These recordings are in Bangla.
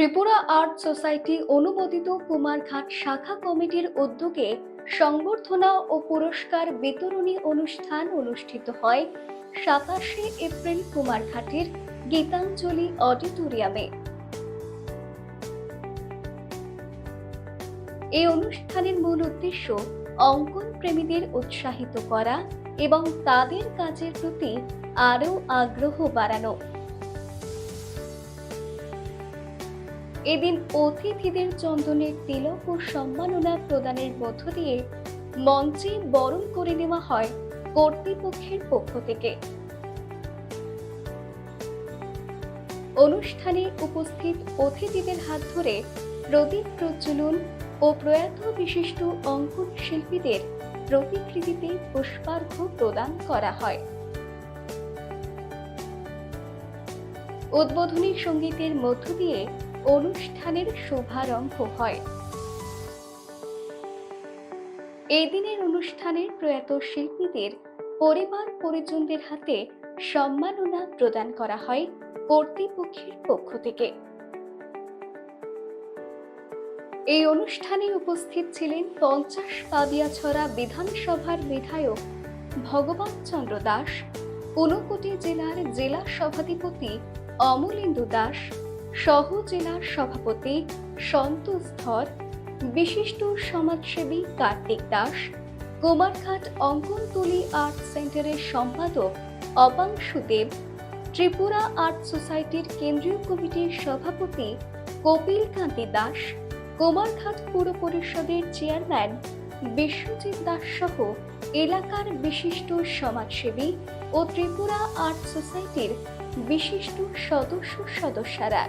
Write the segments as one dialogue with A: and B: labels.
A: ত্রিপুরা আর্ট সোসাইটি অনুমোদিত কুমারঘাট শাখা কমিটির উদ্যোগে সংবর্ধনা ও পুরস্কার বিতরণী অনুষ্ঠান অনুষ্ঠিত হয় সাতাশে এপ্রিল কুমারঘাটের গীতাঞ্জলি অডিটোরিয়ামে। এই অনুষ্ঠানের মূল উদ্দেশ্য অঙ্কন প্রেমীদের উৎসাহিত করা এবং তাদের কাজের প্রতি আরও আগ্রহ বাড়ানো। এদিন অতিথিদের চন্দনের তিলক ও সম্মাননা প্রদানের মধ্য দিয়ে মঞ্চে বরণ করে নেওয়া হয় কর্তৃপক্ষের পক্ষ থেকে। অনুষ্ঠানে উপস্থিত অতিথিদের হাত ধরে প্রদীপ প্রজ্বলন ও প্রয়াত বিশিষ্ট অঙ্কন শিল্পীদের প্রতিকৃতিতে পুষ্পার্ঘ প্রদান করা হয়। উদ্বোধনী সঙ্গীতের মধ্য দিয়ে অনুষ্ঠানের শুভারম্ভ হয়। এই দিনের অনুষ্ঠানে প্রয়াত শিল্পীদের পরিবার পরিজনদের হাতে সম্মাননা প্রদান করা হয় কর্তৃপক্ষের পক্ষ থেকে। এই অনুষ্ঠানে উপস্থিত ছিলেন পঞ্চাশ পাবিয়াছড়া বিধানসভার বিধায়ক ভগবান চন্দ্র দাস, ঊনকোটি জেলার জেলা সভাধিপতি অমলেন্দু দাস সহ জেলার সভাপতি সন্তোষ ধর, বিশিষ্ট সমাজসেবী কার্তিক দাস কুমারঘাট অঙ্কনতুলি আর্ট সেন্টারের সম্পাদক অপাংশু দেব, ত্রিপুরা আর্ট সোসাইটির কেন্দ্রীয় কমিটির সভাপতি কপিল কান্তি দাস কুমারঘাট পুর পরিষদের চেয়ারম্যান বিশ্বজিৎ দাস সহ এলাকার বিশিষ্ট সমাজসেবী ও ত্রিপুরা আর্ট সোসাইটির বিশিষ্ট সদস্য সদস্যরা।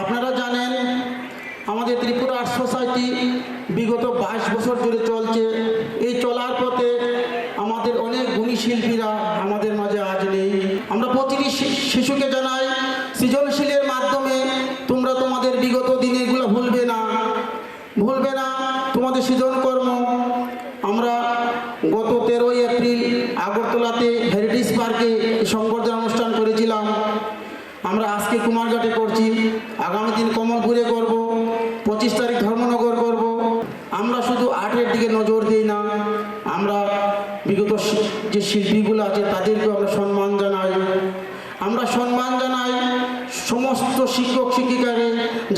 B: আপনারা জানেন আমাদের ত্রিপুরা আর্ট সোসাইটি বিগত বাইশ বছর ধরে চলছে। কুমারঘাটে করছি। আগামী দিন কমলপুরে করব। পঁচিশ তারিখ ধর্মনগর করব। আমরা শুধু আর্টের দিকে নজর দিই না, আমরা বিগত যে শিল্পীগুলো আছে তাদেরকেও আমরা সম্মান জানাই। আমরা সম্মান জানাই সমস্ত শিক্ষক শিক্ষিকারে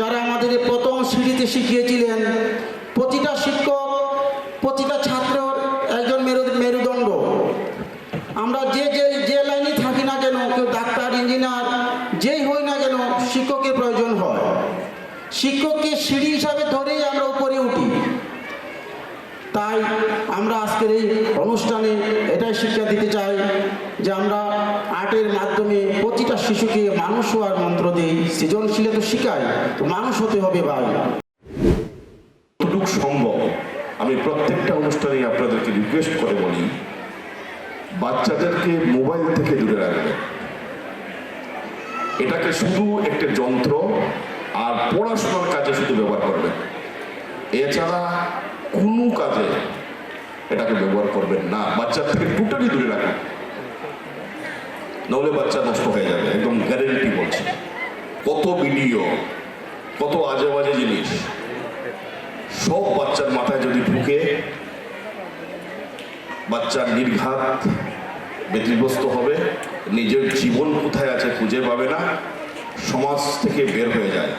B: যারা আমাদের প্রথম সিঁড়িতে শিখিয়েছিলেন। প্রতিটা শিক্ষক, প্রতিটা ছাত্রর একজন মেরু মেরুদণ্ড আমরা যে যে যে লাইনে থাকি না কেন কেউ ডাক্তার ইঞ্জিনিয়ার যেই হই না কেন শিক্ষকের প্রয়োজন হয় শিক্ষককে সিঁড়ি হিসাবে ধরেই আমরা উপরে উঠি। তাই আমরা আজকের এই অনুষ্ঠানে এটাই শিক্ষা দিতে চাই যে আমরা আর্টের মাধ্যমে প্রতিটা শিশুকে মানুষ হওয়ার মন্ত্র দিই, সৃজনশীলতা শিখাই, তো মানুষ হতে হবে ভাই।
C: যতটুকু সম্ভব, আমি প্রত্যেকটা অনুষ্ঠানে আপনাদেরকে রিকোয়েস্ট করে বলি, বাচ্চাদেরকে মোবাইল থেকে দূরে রাখবেন। এটাকে শুধু একটা যন্ত্র আর পড়াশোনার কাজে শুধু ব্যবহার করবেন। এছাড়া কোনো কাজে এটাকে ব্যবহার করবেন না। বাচ্চার থেকে টোটালি দূরে রাখুন। নইলে বাচ্চা নষ্ট হয়ে যাবে। একদম গ্যারেন্টি বলছে। কত ভিডিও কত আজে বাজে জিনিস, সব বাচ্চার মাথায় যদি ঢুকে, বাচ্চার নির্ঘাত ব্যতিগ্রস্ত হবে, নিজের জীবন কোথায় আছে খুঁজে পাবে না, সমাজ থেকে বের হয়ে যায়।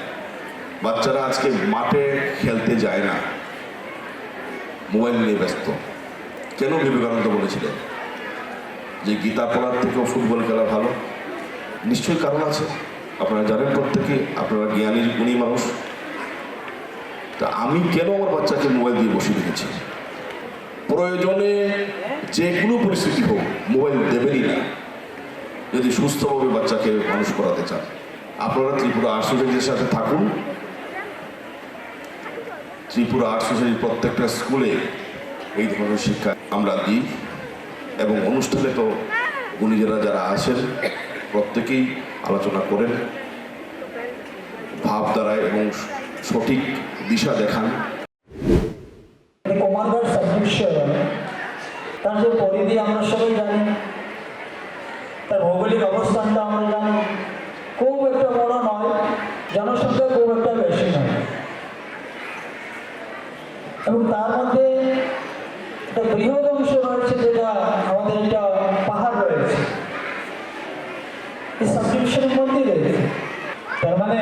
C: বাচ্চারা আজকে মাঠে খেলতে যায় না। মোবাইল নিয়ে ব্যস্ত। কেন বিবেকানন্দ বলেছিলেন যে গীতা পড়ার থেকেও ফুটবল খেলা ভালো? নিশ্চয়ই কারণ আছে। আপনারা জানেন প্রত্যেকেই আপনারা জ্ঞানী গুণী মানুষ। তা আমি কেন আমার বাচ্চাকে মোবাইল দিয়ে বসে রেখেছি? প্রয়োজনে যে কোনো পরিস্থিতি হোক, মোবাইল দেবেনই না। যদি সুস্থভাবে বাচ্চাকে মানুষ করাতে চান। আপনারা ত্রিপুরা আর্ট সাথে থাকুন। ত্রিপুরা আর্ট সোসাইটির প্রত্যেকটা স্কুলে এই ধরনের শিক্ষা আমরা দিই এবং অনুষ্ঠানে তো গুণীজেরা যারা আসেন, প্রত্যেকেই আলোচনা করেন, ভাব দ্বারায় এবং সঠিক দিশা দেখান।
D: Commandant Submission তার যে পরিধি আমরা সবাই জানি, তার ভৌগোলিক অবস্থানটা আমরা জানি, খুব একটা বড় নয়, জনসংখ্যা খুব একটা বেশি নয়। এবং তার মধ্যে একটা বৃহৎ অংশ রয়েছে যেটা আমাদের একটা পাহাড় রয়েছে। এই সাবডিভিশনের মধ্যেই তার মানে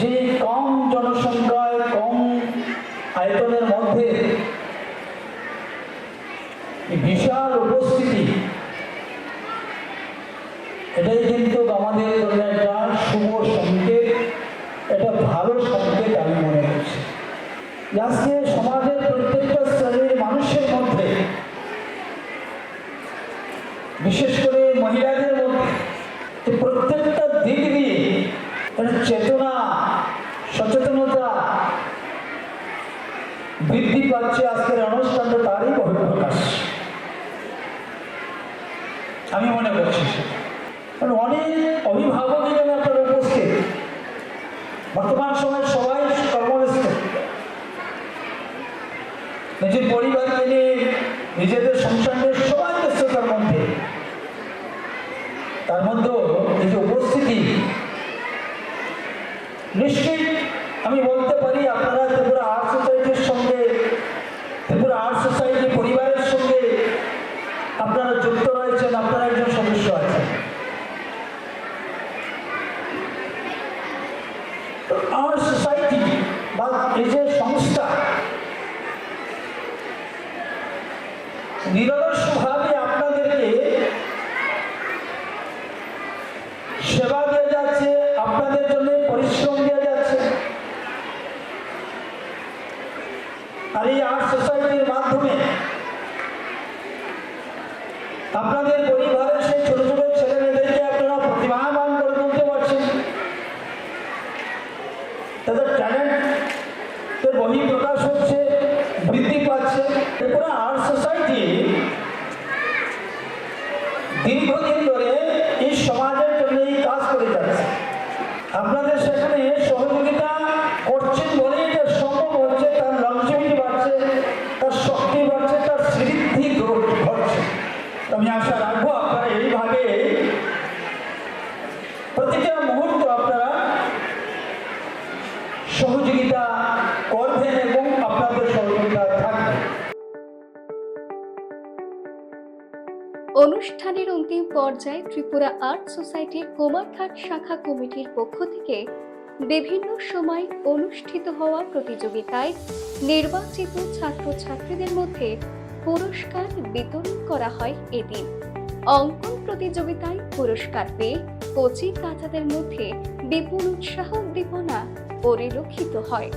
D: যে কম জনসংখ্যায়, কম আয়তনের মধ্যে বিশাল উপস্থিতি, এটাই কিন্তু আমাদের জন্য একটা শুভ সংকেত এটা ভালো সংকেত। আজকে সমাজের প্রত্যেকটা শ্রেণির মানুষের মধ্যে, বিশেষ করে মহিলাদের মধ্যে প্রত্যেকটা দিক চেতনা, সচেতনতা বৃদ্ধি পাচ্ছে আজকের অনুষ্ঠানটা তারই বহিঃপ্রকাশ। আমি মনে করছি কারণ অনেক অভিভাবক এখানে উপস্থিত। বর্তমান সময়ে সবাই কর্মব্যস্ত নিজের পরিবারকে নিয়ে নিজেদের নিয়ে সবাই ব্যস্ততার মধ্যে, তার মধ্যেও এই যে উপস্থিতি, নিশ্চিত আমি বলতে পারি আপনারা ত্রিপুরা আর্ট সোসাইটির সঙ্গে, ত্রিপুরা আর্ট সোসাইটি পরিবারের সঙ্গে আপনারা যুক্ত রয়েছেন, আপনারা একজন সদস্য আছেন। আমার সোসাইটি বা এই নিরলসভাবে আপনাদের সেখানে সহযোগিতা করছেন বলে এটা সম্ভব হচ্ছে, তার লংজিভিটি বাড়ছে, তার শক্তি বাড়ছে, তার স্মৃদ্ধি ঘটছে। আমি আশা রাখব আপনারা এইভাবে প্রতিটা মুহূর্ত আপনারা সহযোগিতা করবেন
A: অনুষ্ঠানের অন্তিম পর্যায়ে ত্রিপুরা আর্ট সোসাইটির কুমারঘাট শাখা কমিটির পক্ষ থেকে বিভিন্ন সময় অনুষ্ঠিত হওয়া প্রতিযোগিতায় নির্বাচিত ছাত্রছাত্রীদের মধ্যে পুরস্কার বিতরণ করা হয় এদিন। অঙ্কন প্রতিযোগিতায় পুরস্কার পেয়ে কচি কাঁচাদের মধ্যে বিপুল উৎসাহ উদ্দীপনা পরিলক্ষিত হয়।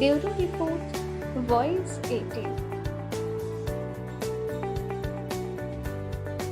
A: Bureau report voice 18